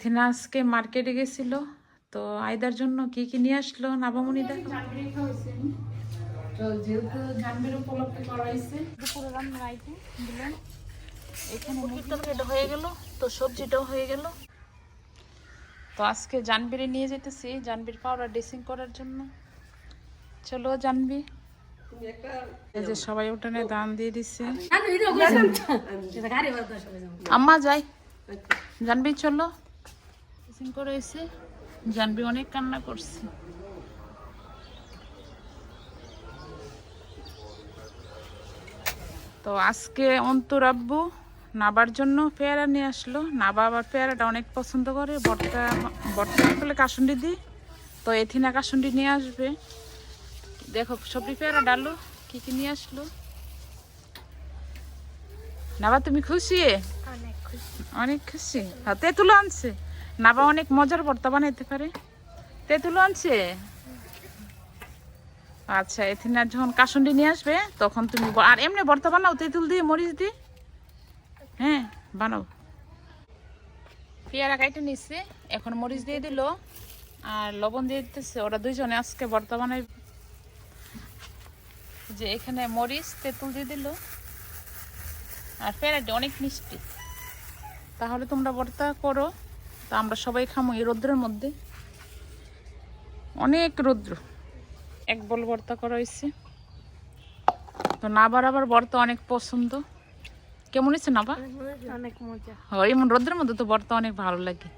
Thinner আজকে মার্কেটে গেছিল। তো আয়দার জন্য কি কি নিয়ে আসলো নাবামণি দেখো। হয়ে গেল তো সবজিটাও হয়ে গেল। তো আজকে জানবিরে নিয়ে যেতেছি জানবির পাউডার ড্রেসিং করার জন্য। চলো জানবি। এই যে সবাই উঠানে দান দিয়ে দিচ্ছে আম্মা যাই। জানবি চলো। ড্রেসিং করে এসে জানবি অনেক কান্না করছে। তো আজকে অন্তর আব্বু নাবার জন্য পেয়ারা নিয়ে আসলো। নাবা আবার পেয়ারাটা অনেক পছন্দ করে। বর্তা বর্তা বলে কাসুন্ডি দিই তো এথিনা কাসুন্ডি নিয়ে আসবে। দেখো সবজি পেয়ারা ডালো। কি কি নিয়ে আসলো? নাবা তুমি খুশি? অনেক খুশি। হ্যাঁ তেঁতুলো আনছে। নাবা অনেক মজার ভর্তা বানাইতে পারে। তেঁতুলো আনছে? আচ্ছা এথিনা যখন কাসুন্ডি নিয়ে আসবে, তখন তুমি আর এমনি ভর্তা বানাও, তেঁতুল দিয়ে, মরিচ দিয়ে? হ্যাঁ বানাও। পেয়ারা কাইটে নিচ্ছে এখন মরিচ দিয়ে দিল, আর লবণ দিয়ে দিতেছে। ওরা দুইজনে আজকে ভর্তা বানাই যে এখানে মরিচ, তেঁতুল দিয়ে দিল। আর পেয়ারাটি অনেক মিষ্টি। তাহলে তোমরা ভর্তা করো। তা আমরা সবাই খামো এই রৌদ্রের মধ্যে। অনেক রৌদ্র। এক বল ভর্তা করা হয়েছে। তো নাবার আবার ভর্তা অনেক পছন্দ। কেমন হয়েছে নাবা? অনেক মজা। হয় এমন রোদ্রের মধ্যে তো ভর্তা অনেক ভালো লাগে।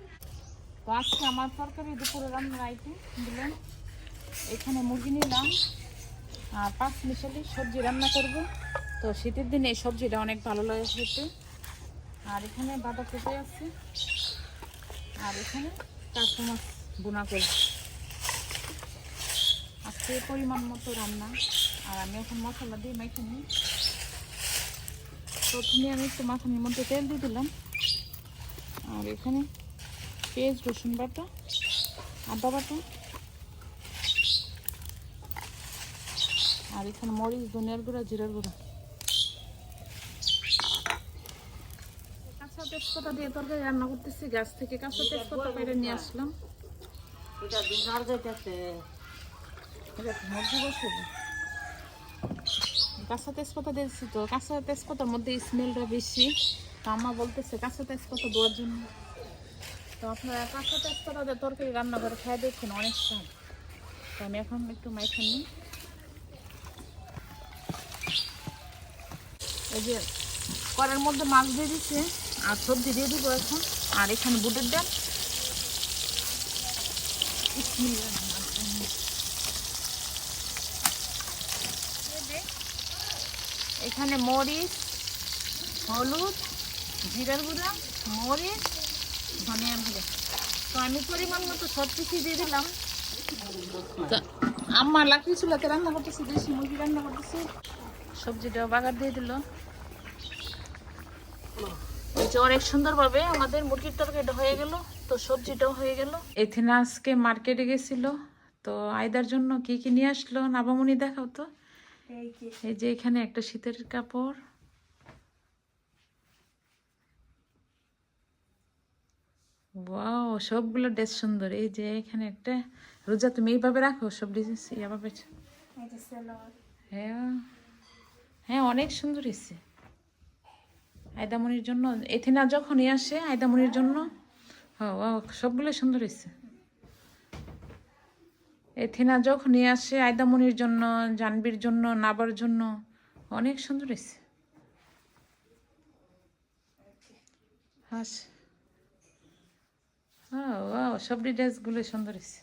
তো আজকে আমার তরকারি দুপুরে রান্নার আইটেম দিলাম এখানে মুরগি নিলাম আর পাঁচ মিশালি সবজি রান্না করব। তো শীতের দিনে এই সবজিটা অনেক ভালো লাগে খেতে। আর এখানে বাঁধাকপি আছে। আর এখানে কাঁচা মাছ বোনা করে আজকে পরিমাণ মতো রান্না। আর আমি এখন মশলা দিয়ে মেখে নিই। প্রথমে আমি একটু মাখানির মধ্যে তেল দিয়ে দিলাম। আর এখানে পেঁয়াজ, রসুন বাটা, আদা বাটা। আর এখানে মরিচ, ধনিয়ার গুঁড়া, জিরার গুঁড়া কাঁচা তেজপাতা দিয়ে তরকারি রান্না করতেছি গাছ থেকে কাঁচা তেজপাতা পেরে নিয়ে আসলাম। কাঁচা তেজপাতা দিয়েছি তো কাঁচা তেজপাতার মধ্যে স্মেলটা বেশি। তো আম্মা বলতেছে কাঁচা তেজপাতা দেওয়ার জন্য। তো আপনারা কাঁচা তেজপাতা দিয়ে তরকারি রান্না করে খেয়ে দেখছেন অনেক স্বাদ। তো আমি এখন একটু মাইখান নিই। এই যে কড়ার মধ্যে মাছ দিয়ে দিচ্ছে আর সবজি দিয়ে দিব এখন। আর এখানে বুটের ডাল। এখানে মরিচ হলুদ জিরার গুঁড়া মরিচ ধনিয়ার গুঁড়া। তো আমি পরিমাণ মতো সব কিছু দিয়ে দিলাম। আমার লাকড়ি চুলাতে রান্না করতেছি দেশি মুরগি রান্না করতেছি। সবজিটাও বাগার দিয়ে দিল। যে অনেক সুন্দরভাবে আমাদের মুরগির তরকারিটা হয়ে গেল তো সবজিটাও হয়ে গেল। এখানে আজকে মার্কেটে গেছিল তো আয়দার জন্য কি কি নিয়ে আসলো নাবামণি দেখাও তো। এই যে এখানে একটা শীতের কাপড়। ওয়াও সবগুলো ড্রেস সুন্দর। এই যে এখানে একটা রোজা তুমি এইভাবে রাখো সব সালোয়ার। হ্যাঁ হ্যাঁ অনেক সুন্দর এসে আয়দামনির জন্য এথিনা যখনই আসে আয়দামনির জন্য হ্যাঁ সবগুলো সুন্দর এসে এথিনা যখনই আসে আয়দামনির জন্য জানবির জন্য নাবার জন্য অনেক সুন্দর হয়েছে। হাস। ও সবটি ড্রেসগুলো সুন্দর এসে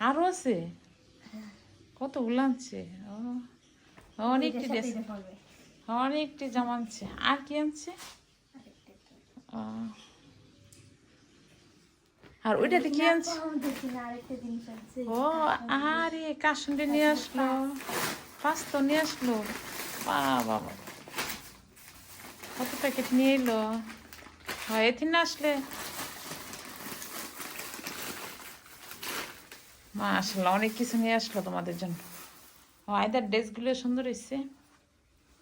আরও আছে? কত আনছে? ও অনেকটি ড্রেস অনেকটি জামা আনছে। আর কি আনছে। আর ওইটাতে কি আনছে? ও, আরে কাশুন্ডি নিয়ে আসলো। পাস্তা নিয়ে আসলো। বাবা কত প্যাকেট নিয়ে এলো? হয় এথিন না আসলে। মাশাল্লাহ অনেক কিছু নিয়ে আসলো তোমাদের জন্য। ও, আয়দার ড্রেসগুলো সুন্দর এসছে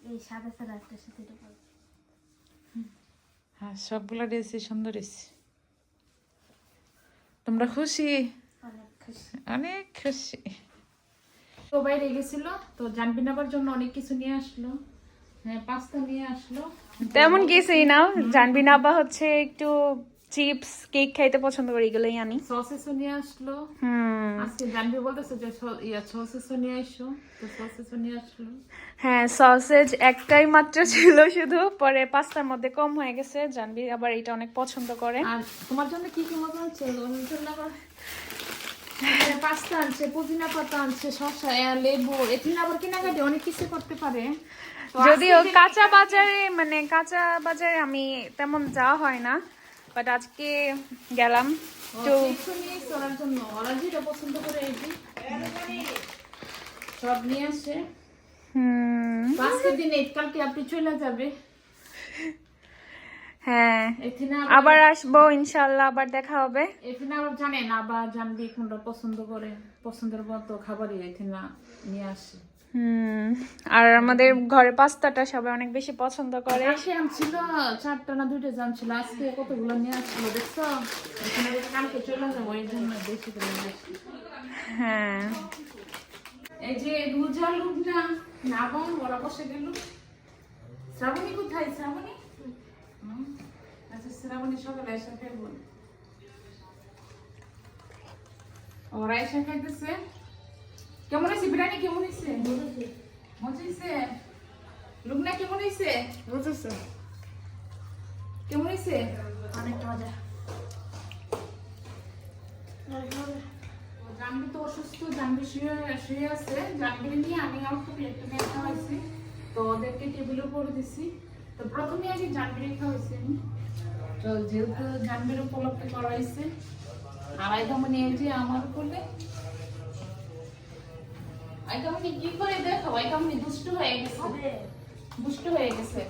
এই সাদা সাদা একটা সাথে এটা পরবে। হ্যাঁ সবগুলো ড্রেসই সুন্দর এসছে তোমরা খুশি? অনেক খুশি। অনেক খুশি। তো বাইরে গেছিল তো জানবি নেবার জন্য অনেক কিছু নিয়ে আসলো। হ্যাঁ পাস্তা নিয়ে আসলো। তেমন কিছুই না। জানবি না বা হচ্ছে একটু চিপস কেক খাইতে পছন্দ করি এগুলোই আনি। সসেসও নিয়ে আসলো। হুম। আজকে জানবি বলতেছে যে ইয়া সসেসও নিয়ে আসো তো সসেসও নিয়ে আসলো। হ্যাঁ সসেজ একটাই মাত্র ছিল শুধু পরে পাস্তার মধ্যে কম হয়ে গেছে জানবি আবার এটা অনেক পছন্দ করে। আর তোমার জন্য কি কি মজা হচ্ছে? জন্য পাস্তা আনছে পুদিনা পাতা আনছে শসা লেবু এখানে আবার কেনাকাটি অনেক কিছু করতে পারে। যদিও কাঁচা বাজারে মানে কাঁচা বাজারে আমি তেমন যাওয়া হয় না। বাট আজকে গেলাম তো জন্য। ওরা যেটা পছন্দ করে সব নিয়ে আসে। হুম। তো আজকের দিনে কালকে আপনি চলে যাবে। হ্যাঁ। এখানে আবার আসব ইনশাল্লাহ আবার দেখা হবে। এখানে আবার জানেন আবার জানবি কোনটা পছন্দ করে পছন্দের মতো খাবারই এখানে নিয়ে আসে। হুম আর আমাদের ঘরে পাস্তাটা সবাই অনেক বেশি পছন্দ করে। আনছিল চারটা না দুইটা জাম ছিল আজকে কতগুলো নিয়ে আসছিল দেখছ? কালকে চলে যাব এই জন্য বেশি করে হ্যাঁ। এই যে রোজা লোক না না বোন ওরা বসে গেল। শ্রাবণী কোথায়? শ্রাবণী? আচ্ছা শ্রাবণী সকালে এসে ফেলব ওরা এসে খাইতেছে। কেমন হয়েছে? বিরিয়ানি কেমন হয়েছে? মজা হয়েছে? লুকনা কেমন হয়েছে? বুঝেছে কেমন হয়েছে? অনেক মজা। জানবি তো অসুস্থ জানবি শুয়ে শুয়ে আছে। জানবি নিয়ে আমি অল্প একটু মেয়ে খাওয়াইছি তো ওদেরকে টেবিলের উপরে দিছি। তো প্রথমে আগে জানবির খাওয়াইছি আমি। তো যেহেতু জানবির উপলক্ষে করাইছে আর আইদামনি এই যে আমার আইদামনি কি করে দেখো? আইদামনি দুষ্ট হয়ে গেছে। দুষ্ট হয়ে গেছে।